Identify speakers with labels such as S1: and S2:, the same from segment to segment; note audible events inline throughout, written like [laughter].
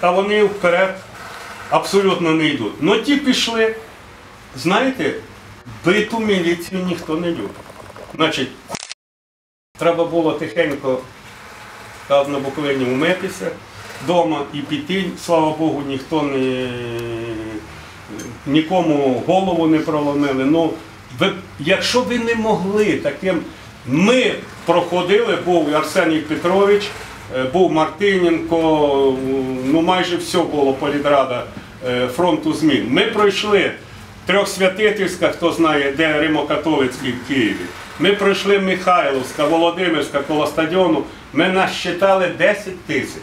S1: а вони вперед абсолютно не йдуть. Ну ті пішли, знаєте, биту міліцію ніхто не любить. Значить, треба було тихенько так, на Буковині умитися вдома і піти. Слава Богу, ніхто не нікому голову не проломили. Ну, ви, якщо ви не могли таким, ми проходили, був Арсеній Петрович, був Мартиненко, ну майже все було політрада е, фронту змін. Ми пройшли Трьохсвятительська, хто знає, де Римокатолицький в Києві. Ми пройшли Михайловська, Володимирська коло стадіону. Ми нас считали 10 тисяч.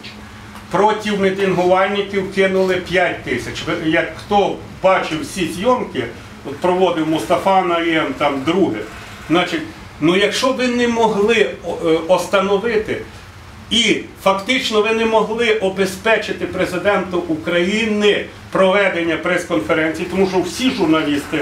S1: Проти мітингувальників кинули 5 тисяч. Як хто бачив всі зйомки, от проводив Мустафа Наєм, там друге. Значить, ну якщо ви не могли е, остановити і фактично ви не могли обезпечити президенту України проведення прес-конференції, тому що всі журналісти,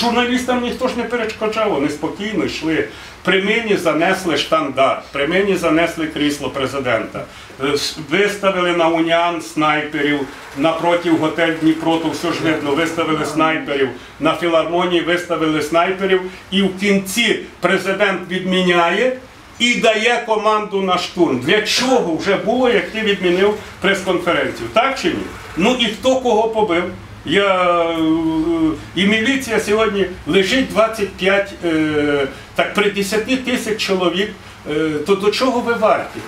S1: журналістам ніхто ж не перешкоджав, вони спокійно йшли. При мені занесли штандарт, при мені занесли крісло президента. Е, Виставили на уніан снайперів напротив готель Дніпро, то все ж видно, виставили снайперів. На філармонії виставили снайперів. І в кінці президент відміняє і дає команду на штурм. Для чого вже було, як ти відмінив прес-конференцію? Так чи ні? Ну і хто кого побив? Я, е, і міліція сьогодні лежить 25, е, так при 10 тисяч чоловік. Е, то до чого ви варті?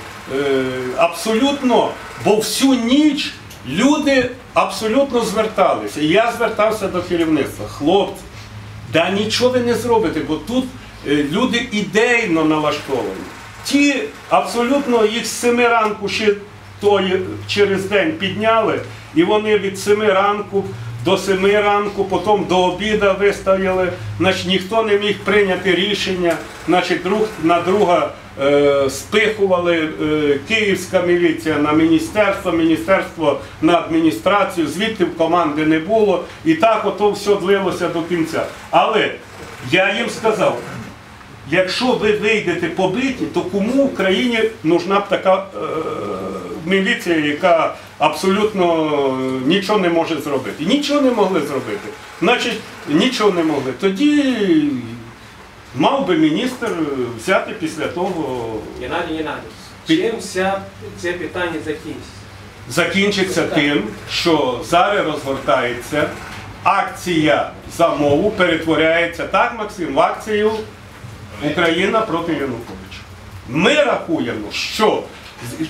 S1: Абсолютно, бо всю ніч люди абсолютно зверталися. І я звертався до керівництва. Хлопці, Да нічого ви не зробите, бо тут люди ідейно налаштовані. Ті абсолютно їх з 7 ранку ще тої, через день підняли, і вони від 7 ранку до 7 ранку, потім до обіда виставили. Значить, ніхто не міг прийняти рішення. Значить, друг на друга е, спихували е, київська міліція на міністерство, міністерство на адміністрацію, звідти команди не було. І так ото все длилося до кінця. Але я їм сказав, якщо ви вийдете побиті, то кому в країні нужна б така е, міліція, яка абсолютно нічого не може зробити. Нічого не могли зробити. Значить, нічого не могли. Тоді мав би міністр взяти після того,
S2: Геннадій Геннадійович, чим вся це питання закінчиться?
S1: закінчиться тим, що зараз розгортається акція за мову, перетворяється так, Максим, в акцію Україна проти Януковича. Ми рахуємо, що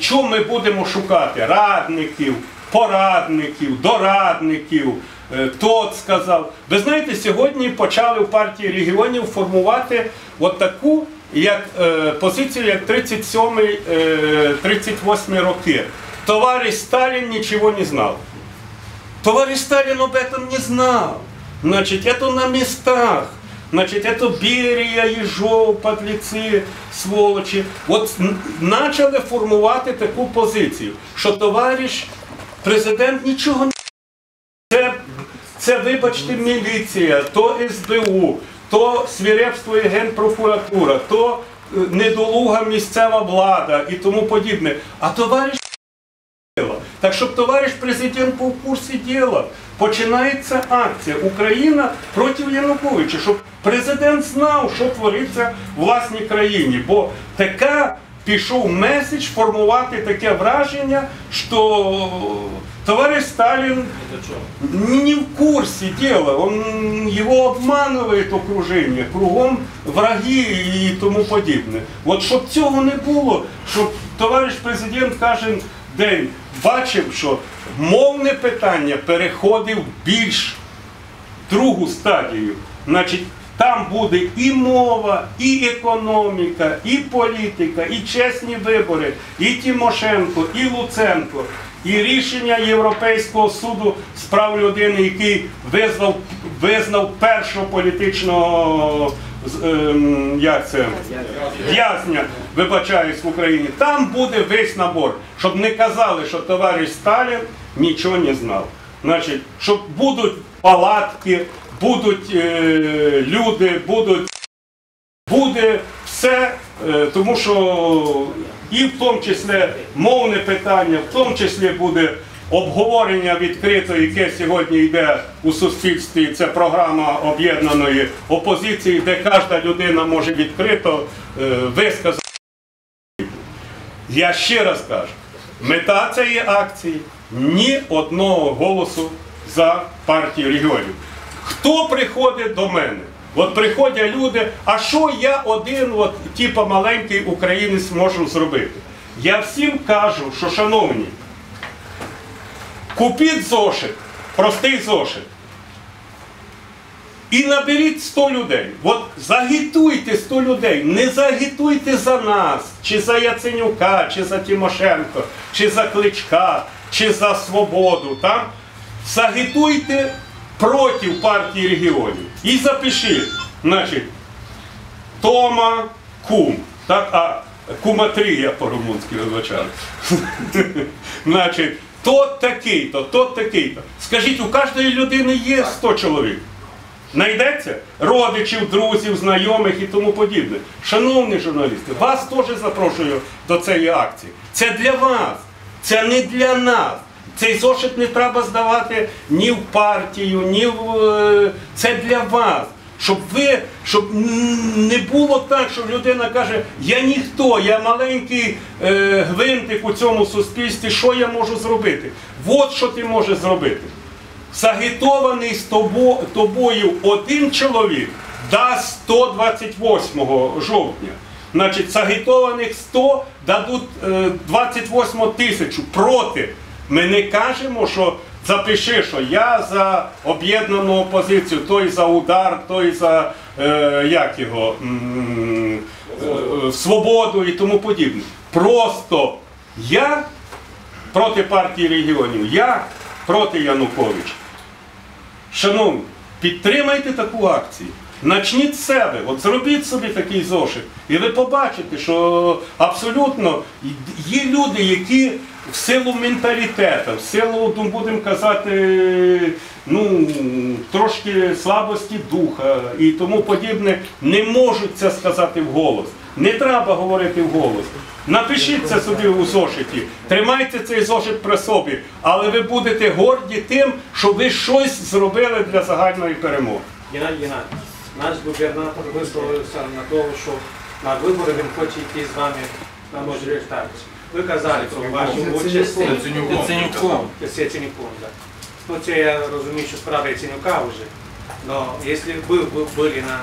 S1: що ми будемо шукати радників, порадників, дорадників. е, Тот сказав. Ви знаєте, сьогодні почали в партії регіонів формувати от таку як, е, позицію, як 37 е, 38 роки. Товариш Сталін нічого не знав. Товарищ Сталин об этом не знал. Значит, это на местах. Значит, это Берия, Єжов, подлеці, сволочі. От почали формувати таку позицію, що товариш президент нічого не це, це, вибачте, міліція, то СБУ, то свірепствує Генпрокуратура, то е, недолуга місцева влада і тому подібне. А товариш. Так щоб товариш президент був в курсі діла. Починається акція Україна проти Януковича, щоб президент знав, що твориться в власній країні. Бо така пішов меседж формувати таке враження, що товариш Сталін не в курсе дела, он его обманывает окружение, кругом враги і тому подібне. От щоб цього не було, щоб товариш президент кожен день бачив, що мовне питання переходить в більш другу стадію. Значить, там буде і мова, і економіка, і політика, і чесні вибори, і Тимошенко, і Луценко, і рішення Європейського суду з прав людини, який визнав, визнав першого політичного як це, в'язня, вибачаюсь в Україні. Там буде весь набор, щоб не казали, що товариш Сталін нічого не знав. Значить, щоб будуть палатки, будуть е, люди, будуть буде все, е, тому що і в тому числі мовне питання, в тому числі буде обговорення відкрито, яке сьогодні йде у суспільстві. Це програма об'єднаної опозиції, де кожна людина може відкрито е, висказати. Я ще раз кажу, мета цієї акції ні одного голосу за партію регіонів. Хто приходить до мене? От приходять люди, а що я один, от, типу маленький українець, можу зробити? Я всім кажу, що шановні, купіть зошит, простий зошит. І наберіть 100 людей. От загітуйте 100 людей. Не загітуйте за нас, чи за Яценюка, чи за Тимошенко, чи за Кличка, чи за Свободу. Так? Загітуйте проти партії регіонів. І запишіть, значить, Тома Кум. Так, а куматрія по-румунськи вибачаю. [laughs] Значить, тот такий-то, тот такий-то. Скажіть, у кожної людини є 100 чоловік. Найдеться родичів, друзів, знайомих і тому подібне. Шановні журналісти, вас теж запрошую до цієї акції. Це для вас, це не для нас. Цей зошит не треба здавати ні в партію, ні в е, це для вас. Щоб ви, щоб не було так, що людина каже, я ніхто, я маленький е, гвинтик у цьому суспільстві, що я можу зробити? От що ти можеш зробити. Загітований з тобо, тобою один чоловік дасть 128 жовтня. Значить, загітованих 100 дадуть е, 28 тисячу проти. Ми не кажемо, що запиши, що я за об'єднану опозицію, той за удар, той за е, як його, е, свободу і тому подібне. Просто я проти партії регіонів, я проти Януковича. Шановні, підтримайте таку акцію. Начніть з себе, от зробіть собі такий зошит, і ви побачите, що абсолютно є люди, які в силу менталітету, в силу, ну, будемо казати, ну, трошки слабості духа і тому подібне, не можуть це сказати вголос. Не треба говорити вголос. Напишіть це собі у зошиті, тримайте цей зошит при собі, але ви будете горді тим, що ви щось зробили для загальної перемоги.
S2: Геннадій Геннадійович, наш губернатор висловився на того, що на вибори він хоче йти з вами на мажоритарність. Ви казали про вашу участь
S3: Яценюком.
S2: Яценюком. з Яценюком, да. Ну, це я розумію, що справа Яценюка вже. Но если бы вы были на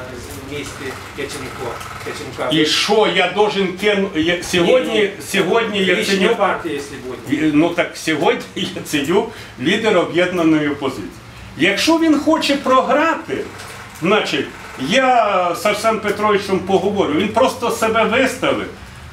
S2: месте Яценюка, Яценюка
S1: І що я должен кину я- сьогодні, сьогодні
S2: личная
S1: Яценюк,
S2: партия, если будет.
S1: І, ну так сьогодні [laughs] Яценюк лідер об'єднаної опозиції. Якщо він хоче програти, значить я з Арсеном Петровичем поговорю, він просто себе виставить,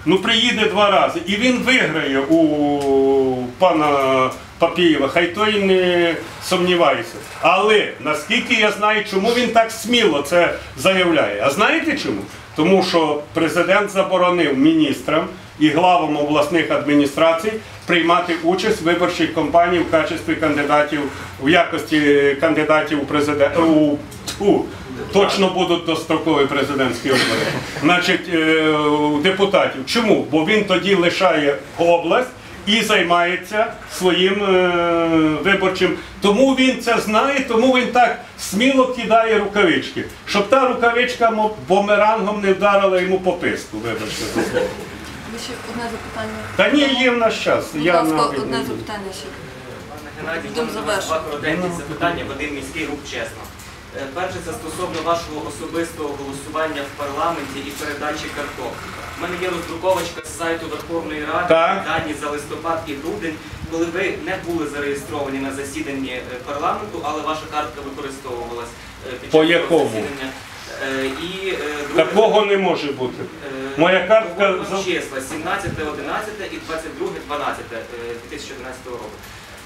S1: ну приїде два рази, і він виграє у пана Папієва, хай той не сумнівається. Але наскільки я знаю, чому він так сміло це заявляє. А знаєте чому? Тому що президент заборонив міністрам і главам обласних адміністрацій приймати участь в виборчій кампанії в качестві кандидатів в якості кандидатів у президент у тьфу, точно будуть дострокові президентські вибори. Значить, е, депутатів. Чому? Бо він тоді лишає область. І займається своїм е, виборчим. Тому він це знає, тому він так сміло кидає рукавички, щоб та рукавичка бумерангом не вдарила йому по писку. Вибачте за слово.
S4: Ще одне запитання.
S1: Та ні, є в нас час.
S4: Будь
S1: Я
S4: ласка, одне запитання ще.
S3: Геннадій,
S4: завершувати.
S3: коротенькі запитання в один міський рух чесно. Е, Перше, це стосовно вашого особистого голосування в парламенті і передачі карток. У мене є роздруковочка з сайту Верховної Ради,
S1: Так.
S3: дані за листопад і грудень, коли ви не були зареєстровані на засіданні е, парламенту, але ваша картка використовувалась е, під час
S1: якому?
S3: засідання. І друге-
S1: Такого не може бути. Моя картка
S3: числа 17, 11 і 22, 12 е, 2011 року.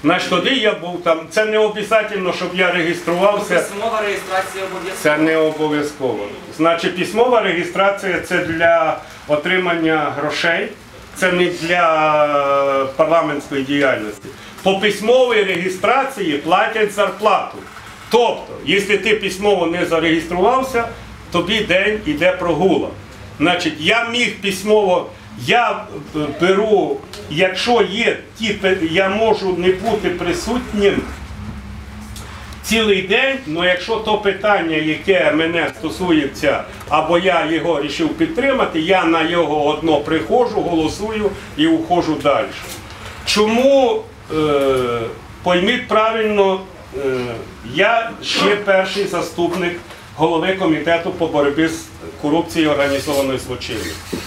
S1: Значить, тоді я був там. Це не обов'язково, щоб я реєструвався.
S3: Письмова реєстрація обов'язкова.
S1: Це не обов'язково. Значить, письмова реєстрація це для отримання грошей, це не для парламентської діяльності. По письмовій реєстрації платять зарплату. Тобто, якщо ти письмово не зареєструвався, тобі день іде прогула. Значить, я міг письмово я е, беру, якщо є ті, я можу не бути присутнім цілий день, але якщо то питання, яке мене стосується, або я його вирішив підтримати, я на його одно приходжу, голосую і уходжу далі. Чому, е, пойміть правильно, е, я ще перший заступник голови комітету по боротьбі з корупцією і організованою злочинністю.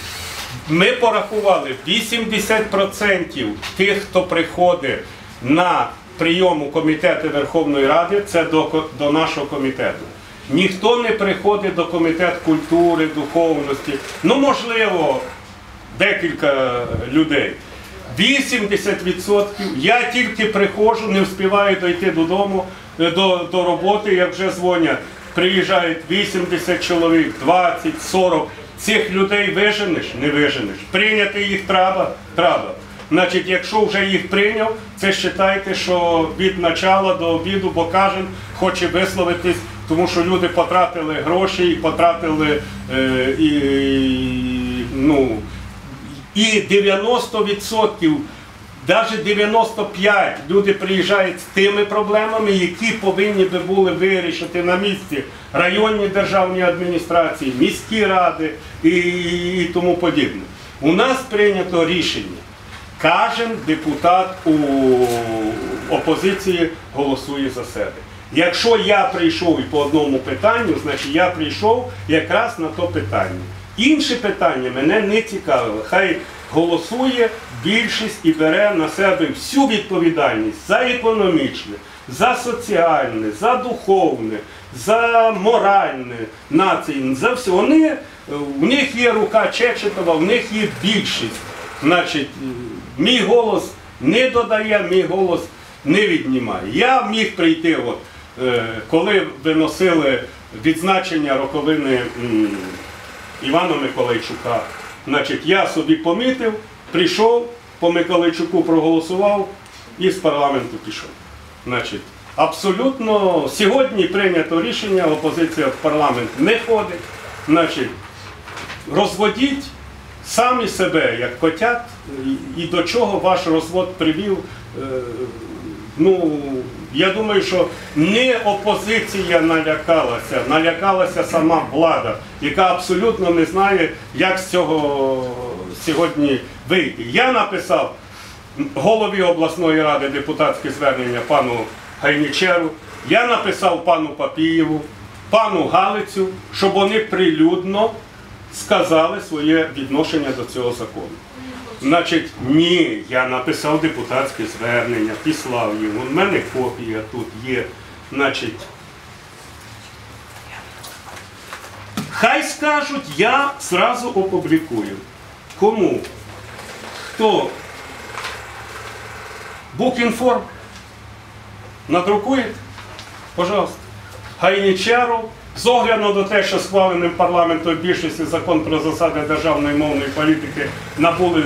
S1: Ми порахували 80% тих, хто приходить на прийом у комітети Верховної Ради, це до, до нашого комітету. Ніхто не приходить до комітету культури, духовності. Ну, можливо, декілька людей. 80% я тільки приходжу, не встигаю дойти додому, е, до, до роботи, як вже дзвонять. Приїжджають 80 чоловік, 20, 40. Цих людей виженеш, не виженеш. Прийняти їх треба, треба. Значить, якщо вже їх прийняв, це вважайте, що від начала до обіду, бо кожен хоче висловитись, тому що люди потратили гроші і потратили е, і, ну, і 90%, навіть 95% люди приїжджають з тими проблемами, які повинні би були вирішити на місці районні державні адміністрації, міські ради і, і тому подібне. У нас прийнято рішення. Кожен депутат у опозиції голосує за себе. Якщо я прийшов і по одному питанню, значить я прийшов якраз на то питання. Інші питання мене не цікавили. Хай голосує більшість і бере на себе всю відповідальність за економічне, за соціальне, за духовне, за моральне нації, за все. Вони, е, в них є рука Чечетова, в них є більшість. Значить, мій голос не додає, мій голос не віднімає. Я міг прийти, от, е, коли виносили відзначення роковини Івана Миколайчука. Значить, я собі помітив, прийшов, по Миколайчуку проголосував і з парламенту пішов. Значить, абсолютно сьогодні прийнято рішення, опозиція в парламент не ходить. Значить, розводіть самі себе як котят, і- до чого ваш розвод привів. Ну, я думаю, що не опозиція налякалася, налякалася сама влада, яка абсолютно не знає, як з цього сьогодні вийти. Я написав голові обласної ради депутатське звернення пану Гайнічеру, я написав пану Папієву, пану Галицю, щоб вони прилюдно сказали своє відношення до цього закону. Значить, ні, я написав депутатське звернення, післав їм. У мене копія тут є. Значить, хай скажуть, я зразу опублікую. Кому? Хто? Букінформ? Надрукуєте? Пожалуйста. Гайнічару, з огляду до те, що схваленим парламентом більшості закон про засади державної мовної політики набули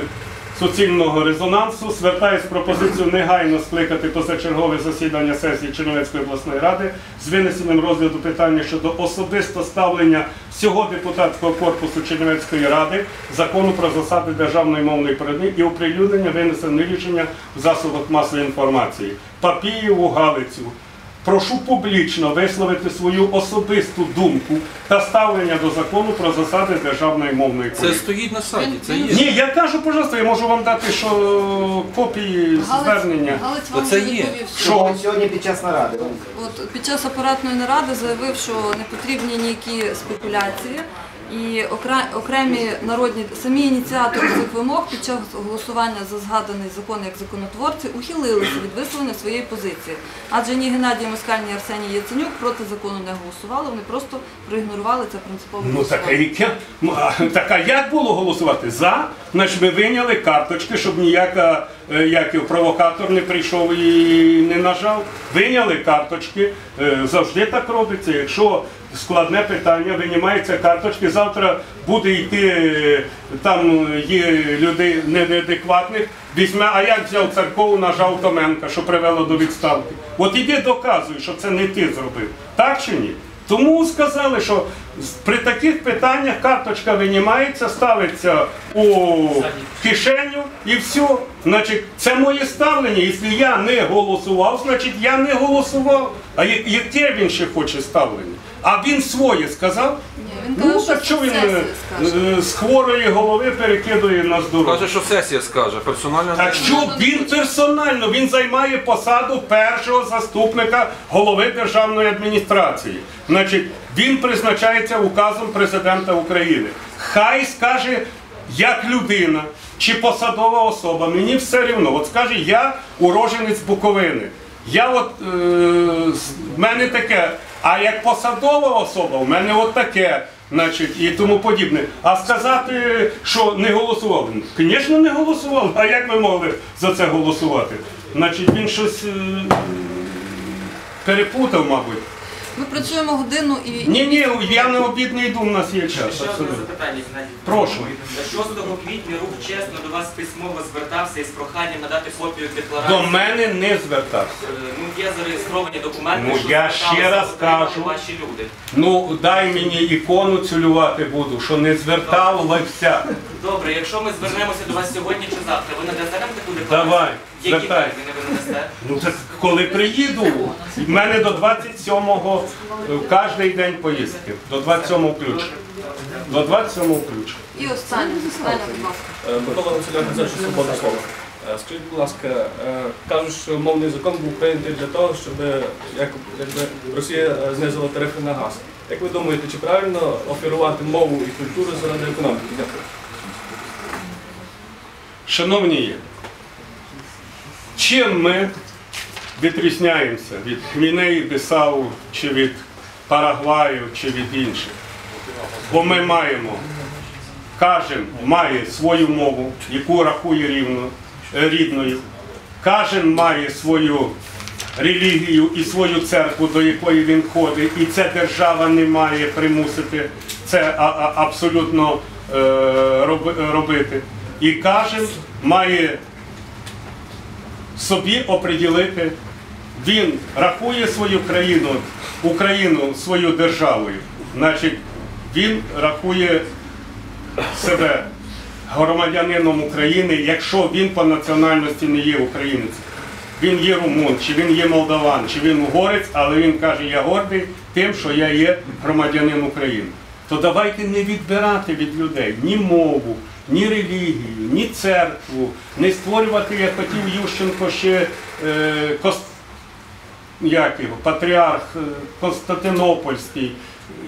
S1: суцільного резонансу, звертаюсь з пропозицією негайно скликати позачергове засідання сесії Чернівецької обласної ради з винесенням розгляду питання щодо особисто ставлення всього депутатського корпусу Чернівецької ради закону про засади державної мовної політики і оприлюднення винесення рішення в засобах масової інформації. Папієву Галицю. Прошу публічно висловити свою особисту думку та ставлення до закону про засади державної мовної
S5: Це стоїть на сайті, це є.
S1: Ні, я кажу, пожалуйста, я можу вам дати що копії звернення.
S4: Галець вам
S5: Оце є.
S4: відповів,
S1: Що?
S4: що
S6: Сьогодні під час наради.
S4: от під час апаратної наради заявив, що не потрібні ніякі спекуляції. І окремі народні самі ініціатори цих вимог під час голосування за згаданий закон як законотворці ухилилися від висловлення своєї позиції. Адже ні Геннадій Москаль, ні Арсеній Яценюк проти закону не голосували, вони просто проігнорували це принципове
S1: Ну
S4: голосування.
S1: Ну, Так а як було голосувати? За? Значить, ми виняли карточки, щоб ніяка е, як його, провокатор не прийшов і не нажав. Виняли карточки. Е, Завжди так робиться. Якщо складне питання, винімаються карточки, завтра буде йти, е, там є не- неадекватних, візьме, а як взяв церкову, нажав Томенка, що привело до відставки. От іди доказуй, що це не ти зробив. Так чи ні? Тому сказали, що при таких питаннях карточка винімається, ставиться у кишеню і все. Значить, це моє ставлення. Якщо я не голосував, значить я не голосував. А яке він ще хоче ставлення? А він своє сказав.
S4: Він
S1: Ну,
S4: каже,
S1: так
S4: що
S1: що він
S4: сесія
S1: е,
S4: скаже.
S1: е, з хворої голови перекидує на здоров'я?
S5: Каже, що сесія скаже, персонально
S1: Так що він персонально він займає посаду першого заступника голови державної адміністрації. Значить, він призначається указом президента України. Хай скаже, як людина чи посадова особа, мені все рівно. От скаже, я уроженець Буковини. Я от е, в мене таке, а як посадова особа, в мене от таке. Значить, і тому подібне. А сказати, що не голосував, звісно, не голосував. А як ми могли за це голосувати? Значить, він щось е, перепутав, мабуть.
S4: Ми працюємо годину і
S1: Ні, ні, я не обідний йду, у нас є час.
S3: Ще одне
S1: Абсолютно.
S3: запитання, Геннадій.
S1: Прошу.
S3: 6 квітня рух чесно до вас письмово звертався із проханням надати копію
S1: До мене не звертався.
S3: Е, Ну, є зареєстровані документи,
S1: Ну,
S3: що
S1: я
S3: зверталися,
S1: ще раз
S3: отримали
S1: кажу.
S3: ваші люди.
S1: Ну, дай мені ікону цілювати буду, що не зверталася.
S3: Добре, якщо ми звернемося до вас сьогодні чи завтра, ви надасте нам таку декларацію?
S1: Давай,
S3: Які
S1: звертай.
S3: терміни ви надасте?
S1: Ну так коли приїду, в мене до 27-го е, кожен день поїздки. До 27-го включно. До 27-го включно.
S4: і останнє останнє, будь ласка.
S6: Е, Микола Васильович Грицевич, свобода слова. Скажіть, будь ласка, е, кажуть, що мовний закон був прийнятий для того, щоб як, якби, Росія знизила тарифи на газ. Як ви думаєте, чи правильно оферувати мову і культуру заради економіки? Дякую.
S1: Шановні, є, чим ми відрізняємося від Гвінеї, Бісау, чи від Парагваю, чи від інших? Бо ми маємо, кожен має свою мову, яку рахує рівно, е, рідною. Кожен має свою релігію і свою церкву, до якої він ходить, і це держава не має примусити це абсолютно е, робити. І кожен має собі оприділити, він рахує свою країну, Україну свою державою, значить він рахує себе громадянином України, якщо він по національності не є українець. Він є румун, чи він є молдаван, чи він угорець, але він каже, я гордий тим, що я є громадянин України. То давайте не відбирати від людей ні мову, ні релігію, ні церкву, не створювати, як хотів Ющенко ще е, кос, як його, патріарх е, Константинопольський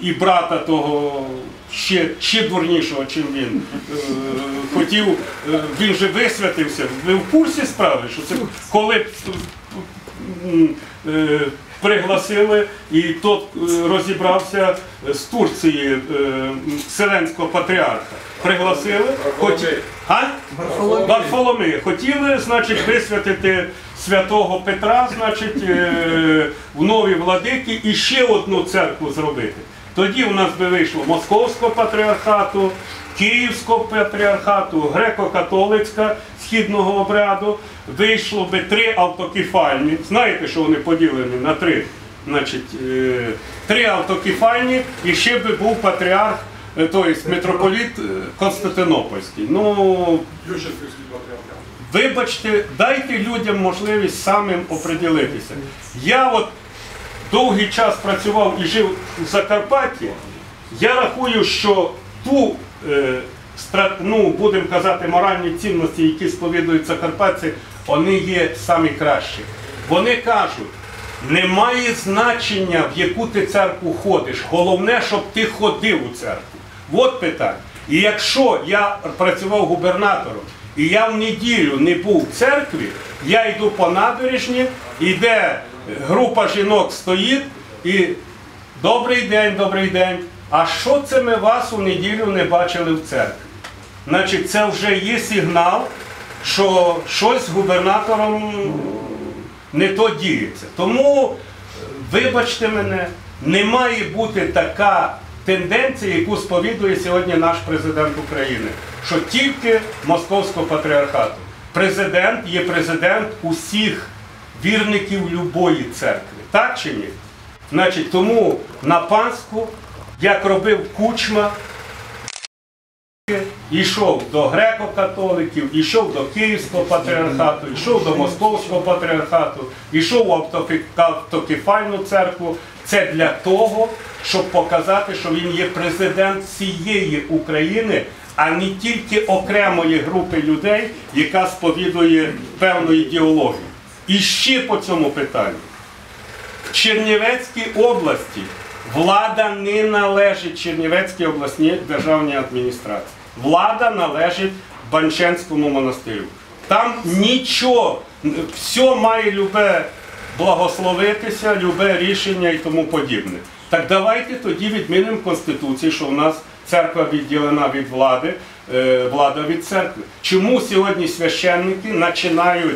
S1: і брата того ще, ще дурнішого, чим він. Е, хотів, е, він же висвятився. Ви в курсі справи, що це коли е, пригласили, і тот е, розібрався з Турції е, Вселенського патріарха. Пригласили, хоті... а? Варфоломея. Хотіли, значить, висвятити святого Петра, значить, е, в нові владики і ще одну церкву зробити. Тоді у нас би вийшло Московського патріархату, Київського патріархату, греко-католицька східного обряду, вийшло би три автокефальні. Знаєте, що вони поділені на три? Значить, е, три автокефальні і ще би був патріарх, тобто митрополіт е, Константинопольський. Ну, Вибачте, дайте людям можливість самим оприділитися. Я от довгий час працював і жив в Закарпатті. Я рахую, що ту, ну, будемо казати, моральні цінності, які сповідують закарпатці, вони є самі кращі. Вони кажуть, немає значення, в яку ти церкву ходиш. Головне, щоб ти ходив у церкву. От питання. І якщо я працював губернатором, і я в неділю не був в церкві, я йду по набережні, і де група жінок стоїть, і добрий день, добрий день. А що це ми вас у неділю не бачили в церкві? Значить, це вже є сигнал, що щось з губернатором не то діється. Тому, е, вибачте мене, не має бути така тенденція, яку сповідує сьогодні наш президент України, що тільки московського патріархату. Президент є президент усіх вірників любої церкви. Так чи ні? Значить, тому на Пасху, як робив Кучма, йшов до греко-католиків, йшов до Київського патріархату, йшов до Московського патріархату, йшов в автокефальну церкву. Це для того, щоб показати, що він є президент всієї України, а не тільки окремої групи людей, яка сповідує певну ідеологію. І ще по цьому питанню. В Чернівецькій області влада не належить Чернівецькій обласній державній адміністрації. Влада належить Банченському монастирю. Там нічого, все має любе благословитися, любе рішення і тому подібне. Так давайте тоді відмінимо Конституцію, що в нас церква відділена від влади, е, влада від церкви. Чому сьогодні священники починають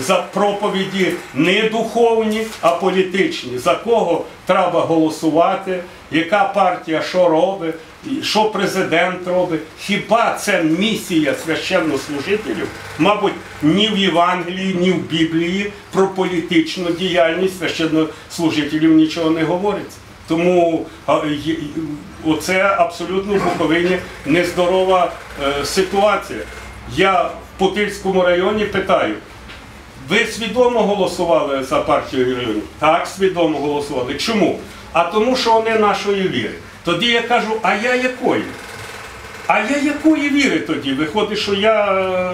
S1: за проповіді не духовні, а політичні? За кого треба голосувати, яка партія що робить, що президент робить? Хіба це місія священнослужителів? Мабуть, ні в Євангелії, ні в Біблії про політичну діяльність священнослужителів нічого не говориться. Тому оце абсолютно в Буковині нездорова е, ситуація. Я Путильському районі питаю, ви свідомо голосували за партію регіонів? Так, свідомо голосували. Чому? А тому, що вони нашої віри. Тоді я кажу, а я якої? А я якої віри тоді? Виходить, що я е,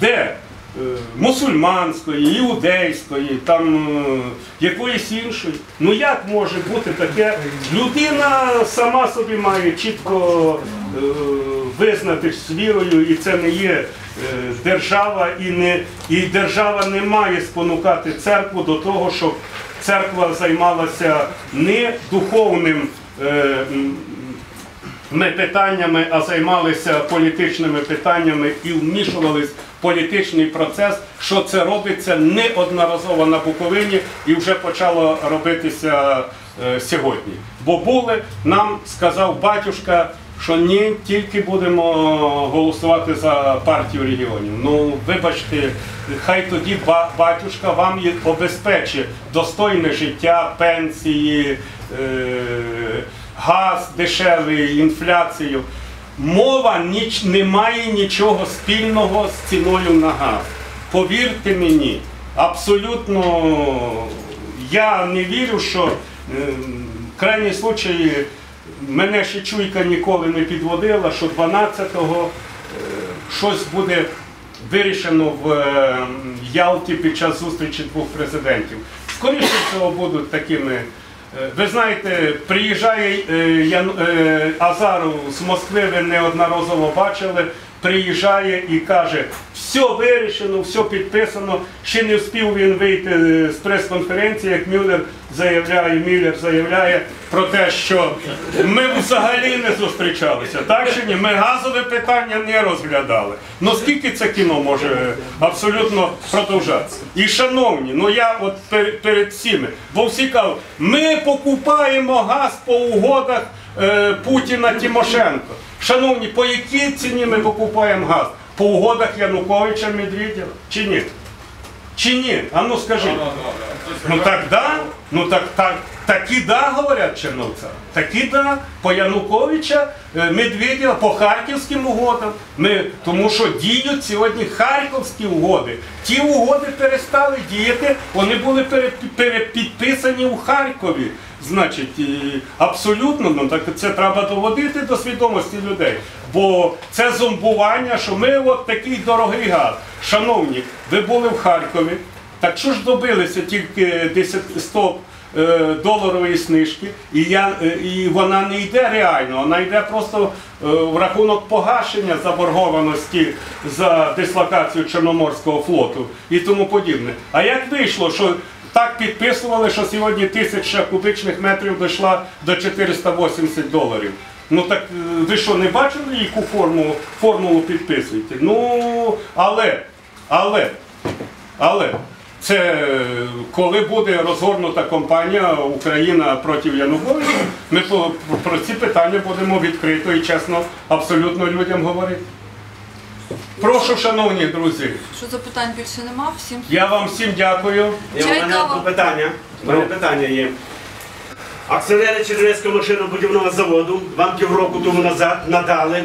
S1: де? Е, Мусульманської, іудейської, там е, якоїсь іншої. Ну як може бути таке? Людина сама собі має чітко е, визнати з вірою, і це не є держава, і, не, і держава не має спонукати церкву до того, щоб церква займалася не духовним. е, ми питаннями, а займалися політичними питаннями і вмішувались політичний процес, що це робиться неодноразово на Буковині і вже почало робитися е, сьогодні. Бо були, нам сказав батюшка, що ні, тільки будемо голосувати за партію регіонів. Ну, вибачте, хай тоді батюшка вам обезпечить достойне життя, пенсії. Е- газ дешевий, інфляцію. Мова ніч, не має нічого спільного з ціною на газ. Повірте мені, абсолютно я не вірю, що в крайній случаї мене ще чуйка ніколи не підводила, що 12-го е, щось буде вирішено в е, Ялті під час зустрічі двох президентів. Скоріше всього будуть такими. Е, Ви знаєте, приїжджає Азару е, Азаров з Москви, ви неодноразово бачили. Приїжджає і каже, все вирішено, все підписано. Ще не встиг він вийти е, з прес-конференції, як Мюллер заявляє, Мюллер заявляє про те, що ми взагалі не зустрічалися. Так чи ні? Ми газове питання не розглядали. Ну скільки це кіно може абсолютно продовжатися? І шановні, ну я от перед, перед всіми, бо всі кажуть, ми покупаємо газ по угодах е, Путіна Тимошенко. Шановні, по якій ціні ми покупаємо газ? По угодах Януковича Медведєва? Чи ні? Чи ні? А ну скажіть. Ну так да, ну так, так, такі да, говорять черновця. Такі да, по Януковича, е, Медведєва, по харківським угодам. Ми, тому що діють сьогодні харківські угоди. Ті угоди перестали діяти, вони були пере- перепідписані у Харкові. Значить, абсолютно, ну так це треба доводити до свідомості людей. Бо це зомбування, що ми от такий дорогий газ. Шановні, ви були в Харкові. Так що ж добилися тільки 10 100 е, доларової снижки, і, я, е, і вона не йде реально, вона йде просто е, в рахунок погашення заборгованості за дислокацію Чорноморського флоту і тому подібне. А як вийшло, що так підписували, що сьогодні тисяча кубичних метрів дійшла до 480 доларів. Ну так е, ви що, не бачили, яку форму, формулу підписуєте? Ну, але, але, але. Це е, коли буде розгорнута кампанія Україна проти Януковича, ми про ці питання будемо відкрито і чесно абсолютно людям говорити. Прошу, шановні друзі,
S4: Що запитань більше нема, всім
S1: я вам всім дякую.
S7: І у
S4: Чай,
S7: мене
S4: кава?
S7: питання. У мене питання є. Акціонери Чернівецького машинобудівного заводу вам півроку тому назад надали